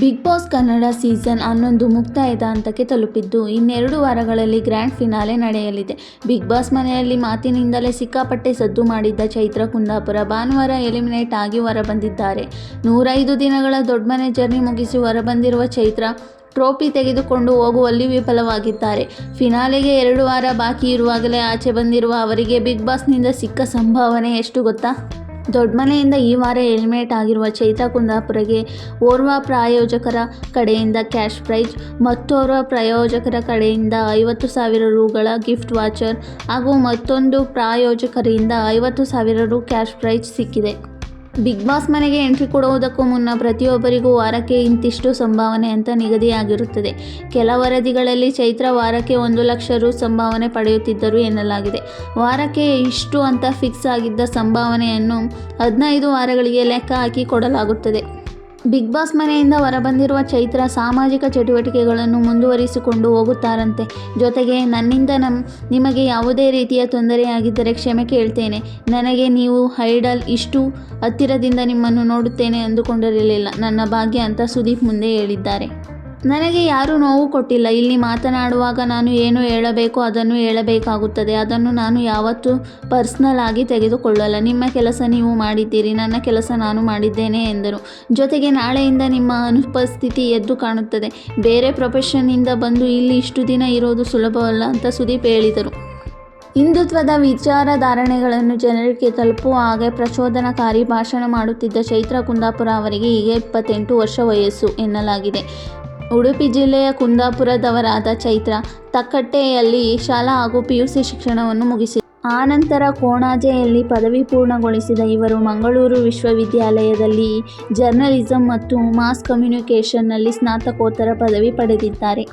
Big boss Kannada season ಹನ್ನೊಂದು ಮುಕ್ತಾಯದ ಹಂತಕ್ಕೆ ತಲುಪಿದ್ದು, ಇನ್ನೆರಡು ವಾರಗಳಲ್ಲಿ ಗ್ರ್ಯಾಂಡ್ ಫಿನಾಲೆ ನಡೆಯಲಿದೆ. ಬಿಗ್ ಬಾಸ್ ಮನೆಯಲ್ಲಿ ಮಾತಿನಿಂದಲೇ ಸಿಕ್ಕಾಪಟ್ಟೆ ಸದ್ದು ಮಾಡಿದ್ದ ಚೈತ್ರ ಕುಂದಾಪುರ ಭಾನುವಾರ ಎಲಿಮಿನೇಟ್ ಆಗಿ ಹೊರಬಂದಿದ್ದಾರೆ. ನೂರೈದು ದಿನಗಳ ದೊಡ್ಡ ಮನೆ ಜರ್ನಿ ಮುಗಿಸಿ ಹೊರಬಂದಿರುವ ಚೈತ್ರ ಟ್ರೋಫಿ ತೆಗೆದುಕೊಂಡು ಹೋಗುವಲ್ಲಿ ವಿಫಲವಾಗಿದ್ದಾರೆ. ಫಿನಾಲೆಗೆ ಎರಡು ವಾರ ಬಾಕಿ ಇರುವಾಗಲೇ ಆಚೆ ಬಂದಿರುವ ಅವರಿಗೆ ಬಿಗ್ ಬಾಸ್ನಿಂದ ಸಿಕ್ಕ ಸಂಭಾವನೆ ಎಷ್ಟು ಗೊತ್ತಾ? ದೊಡ್ಡಮನೆಯಿಂದ ಈ ವಾರ ಎಲಿಮಿನೇಟ್ ಆಗಿರುವ ಚೈತಾ ಕುಂದಾಪುರಗೆ ಓರ್ವ ಪ್ರಾಯೋಜಕರ ಕಡೆಯಿಂದ ಕ್ಯಾಶ್ ಪ್ರೈಜ್, ಮತ್ತೋರ್ವ ಪ್ರಾಯೋಜಕರ ಕಡೆಯಿಂದ ಐವತ್ತು ಸಾವಿರ ರುಗಳ ಗಿಫ್ಟ್ ವಾಚರ್ ಹಾಗೂ ಮತ್ತೊಂದು ಪ್ರಾಯೋಜಕರಿಂದ ಐವತ್ತು ಸಾವಿರ ರು ಕ್ಯಾಶ್ ಪ್ರೈಜ್ ಸಿಕ್ಕಿದೆ. ಬಿಗ್ ಬಾಸ್ ಮನೆಗೆ ಎಂಟ್ರಿ ಕೊಡುವುದಕ್ಕೂ ಮುನ್ನ ಪ್ರತಿಯೊಬ್ಬರಿಗೂ ವಾರಕ್ಕೆ ಇಂತಿಷ್ಟು ಸಂಭಾವನೆ ಅಂತ ನಿಗದಿಯಾಗಿರುತ್ತದೆ. ಕೆಲ ವರದಿಗಳಲ್ಲಿ ಚೈತ್ರ ವಾರಕ್ಕೆ ಒಂದು ಲಕ್ಷ ರು ಸಂಭಾವನೆ ಪಡೆಯುತ್ತಿದ್ದರು ಎನ್ನಲಾಗಿದೆ. ವಾರಕ್ಕೆ ಇಷ್ಟು ಅಂತ ಫಿಕ್ಸ್ ಆಗಿದ್ದ ಸಂಭಾವನೆಯನ್ನು ಹದಿನೈದು ವಾರಗಳಿಗೆ ಲೆಕ್ಕ ಹಾಕಿ ಕೊಡಲಾಗುತ್ತದೆ. ಬಿಗ್ ಬಾಸ್ ಮನೆಯಿಂದ ಹೊರಬಂದಿರುವ ಚೈತ್ರ ಸಾಮಾಜಿಕ ಚಟುವಟಿಕೆಗಳನ್ನು ಮುಂದುವರಿಸಿಕೊಂಡು ಹೋಗುತ್ತಾರಂತೆ. ಜೊತೆಗೆ ನನ್ನಿಂದ ನಮ್, ನಿಮಗೆ ಯಾವುದೇ ರೀತಿಯ ತೊಂದರೆಯಾಗಿದ್ದರೆ ಕ್ಷಮೆ ಕೇಳ್ತೇನೆ. ನನಗೆ ನೀವು ಹೈಡಲ್ ಇಷ್ಟು ಹತ್ತಿರದಿಂದ ನಿಮ್ಮನ್ನು ನೋಡುತ್ತೇನೆ ಅಂದುಕೊಂಡಿರಲಿಲ್ಲ. ನನ್ನ ಭಾಗ್ಯ ಅಂತ ಸುದೀಪ್ ಮುಂದೆ ಹೇಳಿದ್ದಾರೆ. ನನಗೆ ಯಾರೂ ನೋವು ಕೊಟ್ಟಿಲ್ಲ. ಇಲ್ಲಿ ಮಾತನಾಡುವಾಗ ನಾನು ಏನು ಹೇಳಬೇಕು ಅದನ್ನು ಹೇಳಬೇಕಾಗುತ್ತದೆ. ಅದನ್ನು ನಾನು ಯಾವತ್ತೂ ಪರ್ಸ್ನಲ್ ಆಗಿ ತೆಗೆದುಕೊಳ್ಳಲ್ಲ. ನಿಮ್ಮ ಕೆಲಸ ನೀವು ಮಾಡಿದ್ದೀರಿ. ನನ್ನ ಕೆಲಸ ನಾನು ಮಾಡಿದ್ದೇನೆ ಎಂದರು. ಜೊತೆಗೆ ನಾಳೆಯಿಂದ ನಿಮ್ಮ ಅನುಪಸ್ಥಿತಿ ಎದ್ದು ಕಾಣುತ್ತದೆ. ಬೇರೆ ಪ್ರೊಫೆಷನ್ನಿಂದ ಬಂದು ಇಲ್ಲಿ ಇಷ್ಟು ದಿನ ಇರೋದು ಸುಲಭವಲ್ಲ ಅಂತ ಸುದೀಪ್ ಹೇಳಿದರು. ಹಿಂದುತ್ವದ ವಿಚಾರಧಾರಣೆಗಳನ್ನು ಜನರಿಗೆ ತಲುಪುವ ಹಾಗೆ ಪ್ರಚೋದನಕಾರಿ ಭಾಷಣ ಮಾಡುತ್ತಿದ್ದ ಚೈತ್ರ ಕುಂದಾಪುರ ಅವರಿಗೆ ಈಗ ಇಪ್ಪತ್ತೆಂಟು ವರ್ಷ ವಯಸ್ಸು ಎನ್ನಲಾಗಿದೆ. ಉಡುಪಿ ಜಿಲ್ಲೆಯ ಕುಂದಾಪುರದವರಾದ ಚೈತ್ರ ತಕ್ಕಟ್ಟೆಯಲ್ಲಿ ಶಾಲಾ ಹಾಗೂ ಪಿಯುಸಿ ಶಿಕ್ಷಣವನ್ನು ಮುಗಿಸಿ. ಆನಂತರ ಕೋಣಾಜೆಯಲ್ಲಿ ಪದವಿ ಪೂರ್ಣಗೊಳಿಸಿದ ಇವರು ಮಂಗಳೂರು ವಿಶ್ವವಿದ್ಯಾಲಯದಲ್ಲಿ ಜರ್ನಲಿಸಂ ಮತ್ತು ಮಾಸ್ ಕಮ್ಯುನಿಕೇಷನ್ನಲ್ಲಿ ಸ್ನಾತಕೋತ್ತರ ಪದವಿ ಪಡೆದಿದ್ದಾರೆ.